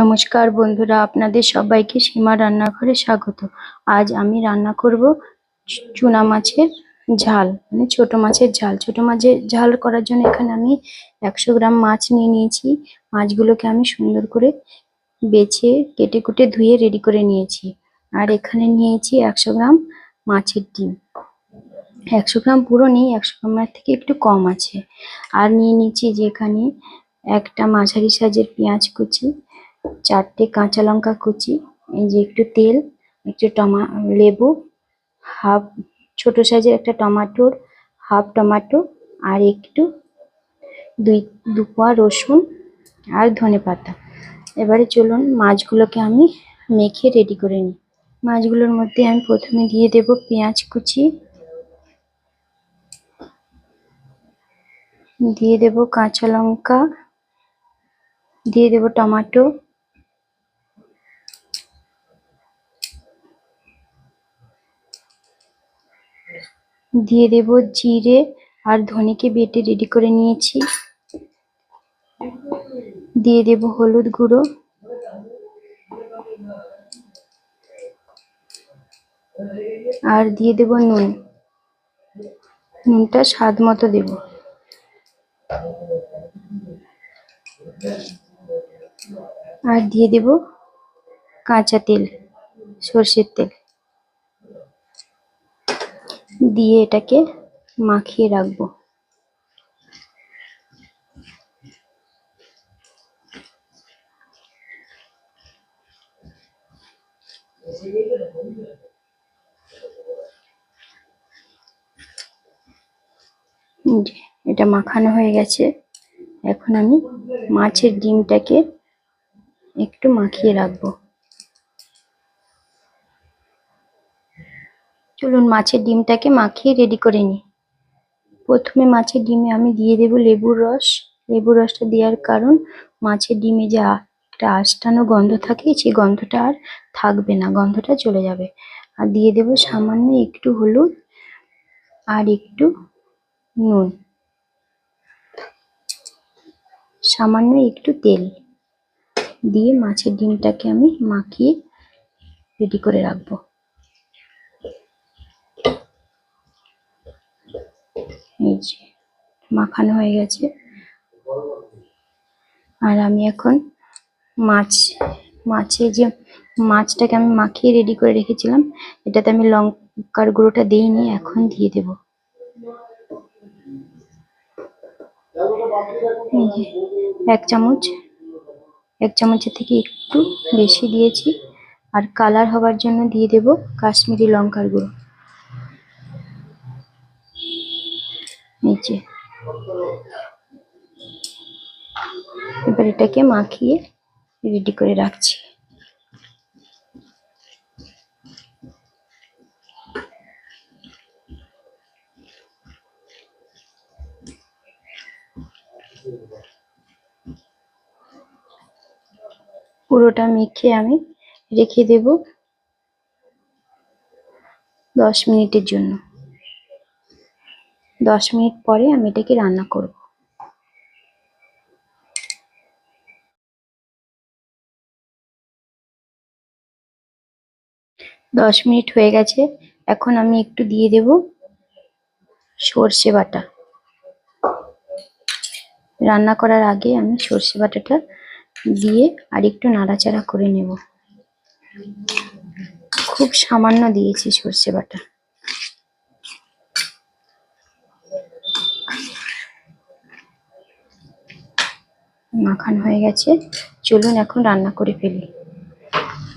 নমস্কার বন্ধুরা, আপনাদের সবাইকে সীমা রান্নাঘরে স্বাগত। আজ আমি রান্না করব চুনা মাছের ঝাল মানে ছোট মাছের ঝাল। ছোট মাছের ঝাল করার জন্য এখানে আমি একশো গ্রাম মাছ নিয়ে নিয়েছি। মাছগুলোকে আমি সুন্দর করে বেছে, কেটে কুটে ধুয়ে রেডি করে নিয়েছি। আর এখানে নিয়েছি একশো গ্রাম মাছের ডিম। একশো গ্রাম পুরো নেই, একশো গ্রামের থেকে একটু কম আছে। আর নিয়ে নিয়েছি যে এখানে একটা মাঝারি সাইজের পেঁয়াজ কুচি চারটে কাঁচা লঙ্কা কুচি, এই যে একটু তেল, একটু টমা, লেবু, হাফ, ছোট সাইজের একটা টমাটোর, হাফ টমেটো আর একটু দুই, দু কোয়া রসুন আর ধনে পাতা। এবারে চলুন মাছগুলোকে আমি মেখে রেডি করে নিই। মাছগুলোর মধ্যে আমি প্রথমে দিয়ে দেব পেঁয়াজ কুচি। দিয়ে দেব কাঁচা লঙ্কা। দিয়ে দেব টমেটো। দিয়ে দেব জিরে আর ধনেকে বেটে রেডি করে নিয়েছি। দিয়ে দেব হলুদ গুঁড়ো। আর দিয়ে দেব নুন। নুনটা স্বাদ মতো দেব। আর দিয়ে দেব কাঁচা তেল, সর্ষের তেল। দিয়ে এটাকে মাখিয়ে রাখব। এটা মাখানো হয়ে গেছে। এখন আমি মাছের ডিমটাকে একটু মাখিয়ে রাখব। চলুন মাছের ডিমটাকে মাখিয়ে রেডি করে নিই। প্রথমে মাছের ডিমে আমি দিয়ে দেব লেবুর রস। লেবুর রসটা দেওয়ার কারণ মাছের ডিমে যে একটা আষ্টানো গন্ধ থাকে, সেই গন্ধটা আর থাকবে না, গন্ধটা চলে যাবে। আর দিয়ে দেব সামান্য একটু হলুদ আর একটু নুন। সামান্য একটু তেল দিয়ে মাছের ডিমটাকে আমি মাখিয়ে রেডি করে রাখব। যে মাখানো হয়ে গেছে। আর আমি এখন মাছ, মাছে যে মাছটাকে আমি মাখিয়ে রেডি করে রেখেছিলাম, এটাতে আমি লঙ্কার গুঁড়োটা দিইনি এখন দিয়ে দেব। এক চামচ, এক চামচের থেকে একটু বেশি দিয়েছি। আর কালার হবার জন্য দিয়ে দেব কাশ্মীরি লঙ্কার গুঁড়ো এই যে এবার এটাকে মাখিয়ে রেডি করে রাখছি। পুরোটা মেখে আমি রেখে দেব দশ মিনিটের জন্য। দশ মিনিট পরে আমি এটাকে রান্না করব। দশ মিনিট হয়ে গেছে। এখন আমি একটু দিয়ে দেব সর্ষে বাটা। রান্না করার আগে আমি সর্ষে বাটাটা দিয়ে আর একটু নাড়াচাড়া করে নেব। খুব সামান্য দিয়েছি সর্ষে বাটা। মাখানো হয়ে গেছে। চলুন এখন রান্না করে ফেলি।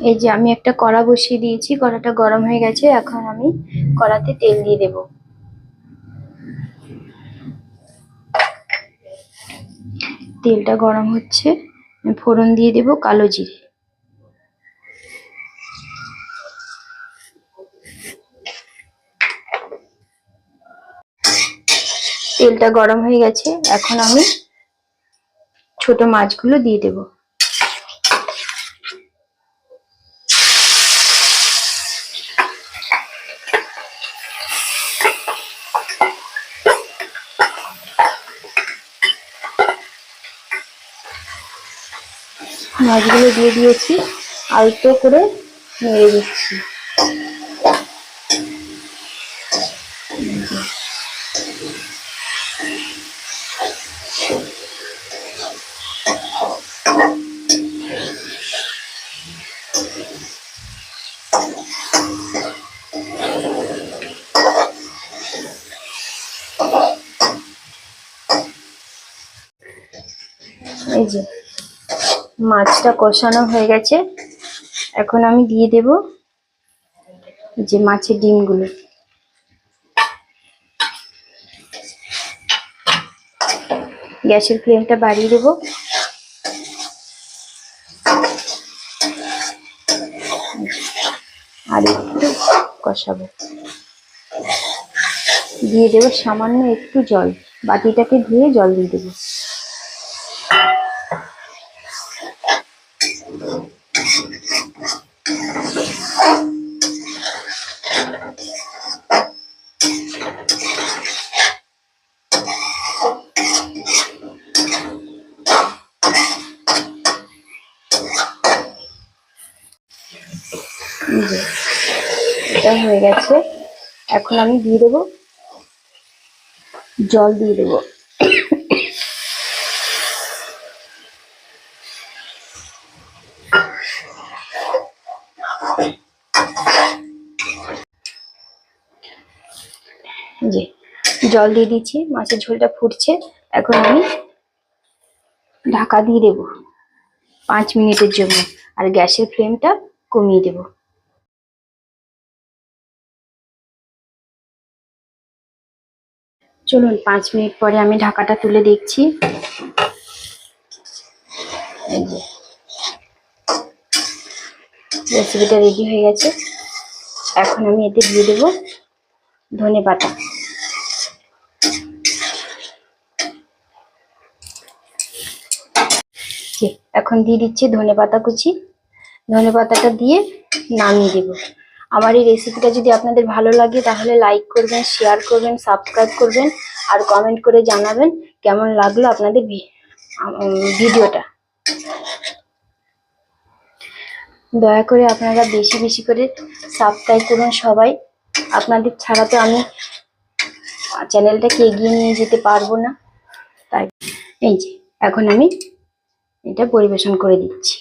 এই যে আমি একটা কড়া বসিয়ে দিয়েছি, কড়াটা গরম হয়ে গেছে, এখন আমি কড়াতে তেল দিয়ে দেব। তেলটা গরম হচ্ছে ফোড়ন দিয়ে দেব কালো জিরে। তেলটা গরম হয়ে গেছে, এখন আমি ছোট মাছগুলো দিয়ে দেব। মাছগুলো দিয়ে দিয়েছি আলতো করে নেড়ে দিচ্ছি। এই যে, মাছটা কষানো হয়ে গেছে। এখন আমি দিয়ে দেব যে মাছের ডিমগুলো। গ্যাসের ফ্লেমটা বাড়িয়ে দেবো। আর একটু কষাবো। দিয়ে দেবো সামান্য একটু জল। বাটিটাকে ধুয়ে জল দিয়ে দেবো। এটা হয়ে গেছে। এখন আমি দিয়ে দেবো। জল দিয়ে দেবো। যে, জল দিয়ে দিচ্ছি। মাছের ঝোলটা ফুটছে। এখন আমি ঢাকা দিয়ে দেবো। পাঁচ মিনিটের জন্য। আর গ্যাসের ফ্লেমটা কমিয়ে দেবো। চলুন, পাঁচ মিনিট পরে আমি ঢাকাটা তুলে দেখছি। রেসিপিটা রেডি হয়ে গেছে। এখন আমি এতে দিয়ে দেবো ধনে পাতা। এখন দিয়ে দিচ্ছি ধনে পাতা কুচি। ধনে পাতাটা দিয়ে নামিয়ে দেবো। আমার এই রেসিপিটা যদি আপনাদের ভালো লাগে, তাহলে লাইক করবেন শেয়ার করবেন সাবস্ক্রাইব করবেন, আর কমেন্ট করে জানাবেন কেমন লাগল আপনাদের ভিডিওটা দয়া করে আপনারা বেশি বেশি করে সাবস্ক্রাইব করুন সবাই। আপনাদের ছাড়া তো আমি চ্যানেলটাকে এগিয়ে নিয়ে যেতে পারব না। তাই, এই যে, এখন আমি এটা পরিবেশন করে দিচ্ছি।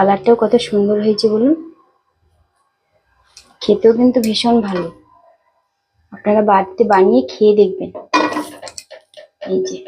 কালারটাও কত সুন্দর হয়েছে বলুন? খেতেও কিন্তু ভীষণ ভালো। আপনারা বাড়িতে বানিয়ে খেয়ে দেখবেন। এই যে।